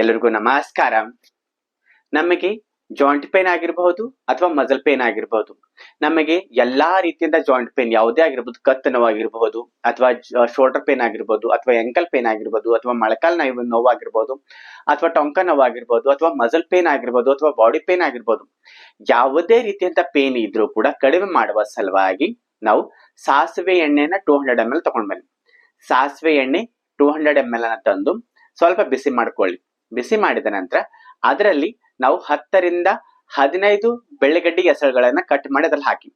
ಎಲ್ಲರಿಗೂ ನಮಸ್ಕಾರ. ನಮಗೆ ಜಾಯಿಂಟ್ ಪೇನ್ ಆಗಿರಬಹುದು ಅಥವಾ ಮಜಲ್ ಪೇನ್ ಆಗಿರಬಹುದು. ನಮಗೆ ಎಲ್ಲಾ ರೀತಿಯಿಂದ ಜಾಯಿಂಟ್ ಪೇನ್ ಯಾವುದೇ ಆಗಿರ್ಬೋದು ಕತ್ತು ನೋವಾಗಿರಬಹುದು ಅಥವಾ ಶೋಲ್ಡರ್ ಪೇನ್ ಆಗಿರ್ಬೋದು ಅಥವಾ ಎಂಕಲ್ ಪೇನ್ ಆಗಿರ್ಬೋದು ಅಥವಾ ಮೊಳಕಾಲ್ ನೋವು ನೋವಾಗಿರ್ಬೋದು ಅಥವಾ ಟೊಂಕ ನೋವಾಗಿರ್ಬೋದು ಅಥವಾ ಮಜಲ್ ಪೇನ್ ಆಗಿರ್ಬೋದು ಅಥವಾ ಬಾಡಿ ಪೇನ್ ಆಗಿರ್ಬೋದು ಯಾವುದೇ ರೀತಿಯಂತ ಪೇನ್ ಇದ್ರೂ ಕೂಡ ಕಡಿಮೆ ಮಾಡುವ ಸಲುವಾಗಿ ನಾವು ಸಾಸಿವೆ ಎಣ್ಣೆನ ಟೂ ಹಂಡ್ರೆಡ್ ಎಂ ಎಲ್ ತಗೊಂಡ್ಬನ್ನಿ ಸಾಸಿವೆ ಎಣ್ಣೆ ಟೂ ಹಂಡ್ರೆಡ್ ಎಂ ಎಲ್ ಅನ್ನ ತಂದು ಸ್ವಲ್ಪ ಬಿಸಿ ಮಾಡ್ಕೊಳ್ಳಿ. ಬಿಸಿ ಮಾಡಿದ ನಂತರ ಅದರಲ್ಲಿ ನಾವು ಹತ್ತರಿಂದ ಹದಿನೈದು ಬೆಳ್ಳಿಗಡ್ಡಿ ಎಸಳುಗಳನ್ನ ಕಟ್ ಮಾಡಿ ಅದ್ರಲ್ಲಿ ಹಾಕಿ.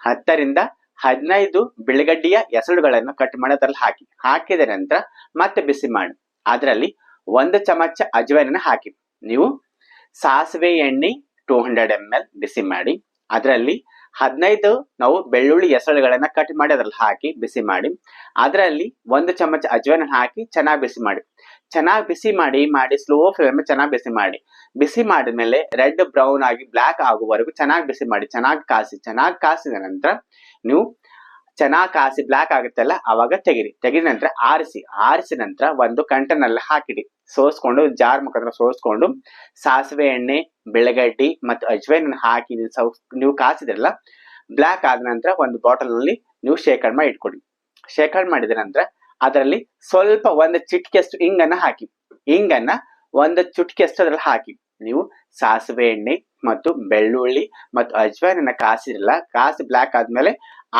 ಹತ್ತರಿಂದ ಹದಿನೈದು ಬೆಳ್ಳಿಗಡ್ಡಿಯ ಎಸಳುಗಳನ್ನು ಕಟ್ ಮಾಡಿ ಅದ್ರಲ್ಲಿ ಹಾಕಿ. ಹಾಕಿದ ನಂತರ ಮತ್ತೆ ಬಿಸಿ ಮಾಡಿ. ಅದರಲ್ಲಿ ಒಂದು ಚಮಚ ಅಜ್ವೈನನ್ನ ಹಾಕಿ. ನೀವು ಸಾಸಿವೆ ಎಣ್ಣೆ ಟೂ ಹಂಡ್ರೆಡ್ ಎಂ ಎಲ್ ಬಿಸಿ ಮಾಡಿ. ಅದರಲ್ಲಿ ಹದಿನೈದು ನಾವು ಬೆಳ್ಳುಳ್ಳಿ ಹೆಸರುಗಳನ್ನ ಕಟ್ ಮಾಡಿ, ಅದ್ರಲ್ಲಿ ಹಾಕಿ ಬಿಸಿ ಮಾಡಿ. ಅದರಲ್ಲಿ ಒಂದು ಚಮಚ ಅಜ್ವೈನ ಹಾಕಿ ಚೆನ್ನಾಗಿ ಬಿಸಿ ಮಾಡಿ. ಚೆನ್ನಾಗಿ ಬಿಸಿ ಮಾಡಿ ಮಾಡಿ ಸ್ಲೋ ಫ್ಲೇಮ್ ಚೆನ್ನಾಗಿ ಬಿಸಿ ಮಾಡಿ. ಬಿಸಿ ಮಾಡಿದ್ಮೇಲೆ ರೆಡ್ ಬ್ರೌನ್ ಆಗಿ ಬ್ಲ್ಯಾಕ್ ಆಗುವವರೆಗೂ ಚೆನ್ನಾಗಿ ಬಿಸಿ ಮಾಡಿ. ಚೆನ್ನಾಗಿ ಕಾಸಿ, ಚೆನ್ನಾಗಿ ಕಾಸಿದ ನಂತರ ನೀವು ಚೆನ್ನಾಗಿ ಕಾಸಿ ಬ್ಲ್ಯಾಕ್ ಆಗುತ್ತಲ್ಲ, ಅವಾಗ ತೆಗಿರಿ. ತೆಗೆದ ನಂತರ ಆರಿಸಿ. ಆರಿಸಿದ ನಂತರ ಒಂದು ಕಂಟನಲ್ಲಿ ಹಾಕಿಡಿ. ಸೋಸ್ಕೊಂಡು, ಜಾರ್ ಮುಖಾಂತರ ಸೋಸ್ಕೊಂಡು, ಸಾಸಿವೆ ಎಣ್ಣೆ, ಬೆಳಗಡ್ಡಿ ಮತ್ತು ಅಜ್ವೈನ್ ಹಾಕಿ ನೀವು ನೀವು ಕಾಸಿದ್ರಲ್ಲ ಬ್ಲ್ಯಾಕ್ ಆದ ನಂತರ ಒಂದು ಬಾಟಲ್ನಲ್ಲಿ ನೀವು ಶೇಖರಣೆ ಮಾಡಿ ಇಟ್ಕೊಡಿ ಶೇಖರಣೆ ಮಾಡಿದ ನಂತರ ಅದರಲ್ಲಿ ಸ್ವಲ್ಪ ಒಂದು ಚಿಟಿಕೆಯಷ್ಟು ಇಂಗನ್ನ ಹಾಕಿ. ಇಂಗನ್ನ ಒಂದು ಚುಟಿಕೆಯಷ್ಟು ಅದ್ರಲ್ಲಿ ಹಾಕಿ. ನೀವು ಸಾಸಿವೆ ಎಣ್ಣೆ ಮತ್ತು ಬೆಳ್ಳುಳ್ಳಿ ಮತ್ತು ಅಜ್ವೈನನ್ನ ಕಾಸಿರಲ್ಲ ಕಾಸಿ ಬ್ಲ್ಯಾಕ್ ಆದ್ಮೇಲೆ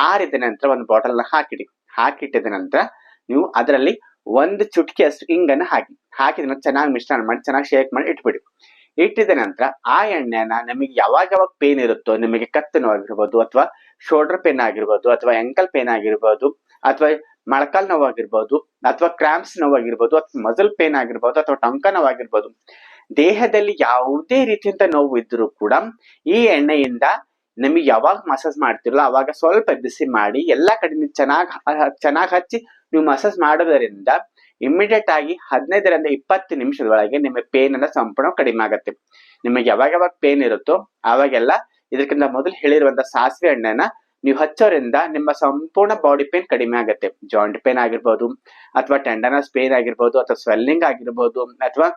ಆರಿದ ನಂತರ ಒಂದು ಬಾಟಲ್ನ ಹಾಕಿಡಿ. ಹಾಕಿಟ್ಟಿದ ನಂತರ ನೀವು ಅದರಲ್ಲಿ ಒಂದು ಚುಟ್ಕಿಯಷ್ಟು ಇಂಗನ್ನು ಹಾಕಿ. ಹಾಕಿದ ಚೆನ್ನಾಗಿ ಮಿಶ್ರಣ ಮಾಡಿ, ಚೆನ್ನಾಗಿ ಶೇಕ್ ಮಾಡಿ ಇಟ್ಬಿಡಿ. ಇಟ್ಟಿದ ನಂತರ ಆ ಎಣ್ಣೆನ ನಮಗೆ ಯಾವಾಗ ಯಾವಾಗ ಪೇನ್ ಇರುತ್ತೋ, ನಿಮಗೆ ಕತ್ತು ನೋವಾಗಿರ್ಬೋದು ಅಥವಾ ಶೋಲ್ಡರ್ ಪೇನ್ ಆಗಿರ್ಬೋದು ಅಥವಾ ಎಂಕಲ್ ಪೇನ್ ಆಗಿರ್ಬೋದು ಅಥವಾ ಮೊಳಕಾಲ್ ನೋವಾಗಿರ್ಬೋದು ಅಥವಾ ಕ್ರಾಂಪ್ಸ್ ನೋವಾಗಿರ್ಬೋದು ಅಥವಾ ಮಜಲ್ ಪೇನ್ ಆಗಿರ್ಬೋದು ಅಥವಾ ಟೊಂಕ ನೋವಾಗಿರ್ಬೋದು ದೇಹದಲ್ಲಿ ಯಾವುದೇ ರೀತಿಯಂತ ನೋವು ಇದ್ರೂ ಕೂಡ ಈ ಎಣ್ಣೆಯಿಂದ ನಿಮಗೆ ಯಾವಾಗ ಮಸಾಜ್ ಮಾಡ್ತಿರಲ್ಲ, ಅವಾಗ ಸ್ವಲ್ಪ ಬಿಸಿ ಮಾಡಿ, ಎಲ್ಲಾ ಕಡೆ ಚೆನ್ನಾಗಿ ಚೆನ್ನಾಗಿ ಹಚ್ಚಿ ನೀವು ಮಸಾಜ್ ಮಾಡೋದರಿಂದ ಇಮಿಡಿಯೇಟ್ ಆಗಿ ಹದಿನೈದರಿಂದ ಇಪ್ಪತ್ತು ನಿಮಿಷದ ಒಳಗೆ ನಿಮ್ಮ ಪೇನ್ ಅನ್ನ ಸಂಪೂರ್ಣ ಕಡಿಮೆ ಆಗುತ್ತೆ. ನಿಮಗೆ ಯಾವಾಗ ಯಾವಾಗ ಪೇನ್ ಇರುತ್ತೋ, ಅವಾಗೆಲ್ಲ ಇದಕ್ಕಿಂತ ಮೊದಲು ಹೇಳಿರುವಂತ ಸಾಸಿವೆ ಎಣ್ಣೆನ ನೀವು ಹಚ್ಚೋರಿಂದ ನಿಮ್ಮ ಸಂಪೂರ್ಣ ಬಾಡಿ ಪೇನ್ ಕಡಿಮೆ ಆಗುತ್ತೆ. ಜಾಯಿಂಟ್ ಪೇನ್ ಆಗಿರ್ಬೋದು, ಅಥವಾ ಟೆಂಡನಸ್ ಪೇನ್ ಆಗಿರ್ಬೋದು, ಅಥವಾ ಸ್ವೆಲ್ಲಿಂಗ್ ಆಗಿರ್ಬೋದು, ಅಥವಾ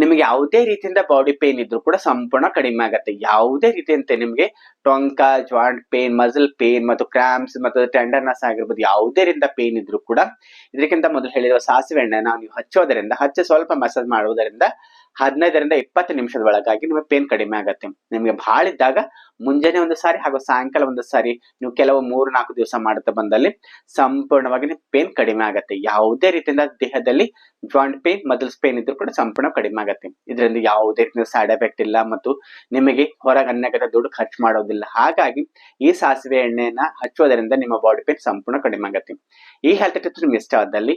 ನಿಮಗೆ ಯಾವುದೇ ರೀತಿಯಿಂದ ಬಾಡಿ ಪೇನ್ ಇದ್ರೂ ಕೂಡ ಸಂಪೂರ್ಣ ಕಡಿಮೆ ಆಗುತ್ತೆ. ಯಾವುದೇ ರೀತಿಯಂತೆ ನಿಮಗೆ ಟೊಂಕ ಜಾಯಿಂಟ್ ಪೇನ್ ಮಸಲ್ ಪೇನ್ ಮತ್ತು ಕ್ರಾಂಪ್ಸ್ ಮತ್ತು ಟೆಂಡರ್ನೆಸ್ ಆಗಿರ್ಬೋದು ಯಾವುದೇ ರೀತಿಯ ಪೇನ್ ಇದ್ರೂ ಕೂಡ ಇದಕ್ಕಿಂತ ಮೊದಲು ಹೇಳಿರುವ ಸಾಸಿವೆ ಎಣ್ಣೆನ ನೀವು ಹಚ್ಚೋದರಿಂದ, ಹಚ್ಚಿ ಸ್ವಲ್ಪ ಮಸಾಜ್ ಮಾಡುವುದರಿಂದ ಹದಿನೈದರಿಂದ ಇಪ್ಪತ್ತು ನಿಮಿಷದ ಒಳಗಾಗಿ ನಿಮಗೆ ಪೇನ್ ಕಡಿಮೆ ಆಗುತ್ತೆ. ನಿಮಗೆ ಭಾಳ ಇದ್ದಾಗ ಮುಂಜಾನೆ ಒಂದು ಸಾರಿ ಹಾಗೂ ಸಾಯಂಕಾಲ ಒಂದು ಸಾರಿ ನೀವು ಕೆಲವು ಮೂರು ನಾಲ್ಕು ದಿವಸ ಮಾಡುತ್ತಾ ಬಂದಲ್ಲಿ ಸಂಪೂರ್ಣವಾಗಿ ಪೇನ್ ಕಡಿಮೆ ಆಗುತ್ತೆ. ಯಾವುದೇ ರೀತಿಯಿಂದ ದೇಹದಲ್ಲಿ ಜಾಯಿಂಟ್ ಪೇನ್ ಮದಲ್ಸ್ ಪೇನ್ ಇದ್ರೂ ಕೂಡ ಸಂಪೂರ್ಣ ಕಡಿಮೆ ಆಗುತ್ತೆ. ಇದರಿಂದ ಯಾವುದೇ ರೀತಿಯ ಸೈಡ್ ಎಫೆಕ್ಟ್ ಇಲ್ಲ ಮತ್ತು ನಿಮಗೆ ಹೊರಗೆ ಅನ್ಯಗತ ದುಡ್ಡು ಖರ್ಚು ಮಾಡೋದಿಲ್ಲ. ಹಾಗಾಗಿ ಈ ಸಾಸಿವೆ ಎಣ್ಣೆಯನ್ನ ಹಚ್ಚೋದರಿಂದ ನಿಮ್ಮ ಬಾಡಿ ಪೇನ್ ಸಂಪೂರ್ಣ ಕಡಿಮೆ ಆಗುತ್ತೆ. ಈ ಹೆಲ್ತ್ ಟಿಪ್ಸ್ ನಿಮ್ಗೆ ಇಷ್ಟ ಆದಲ್ಲಿ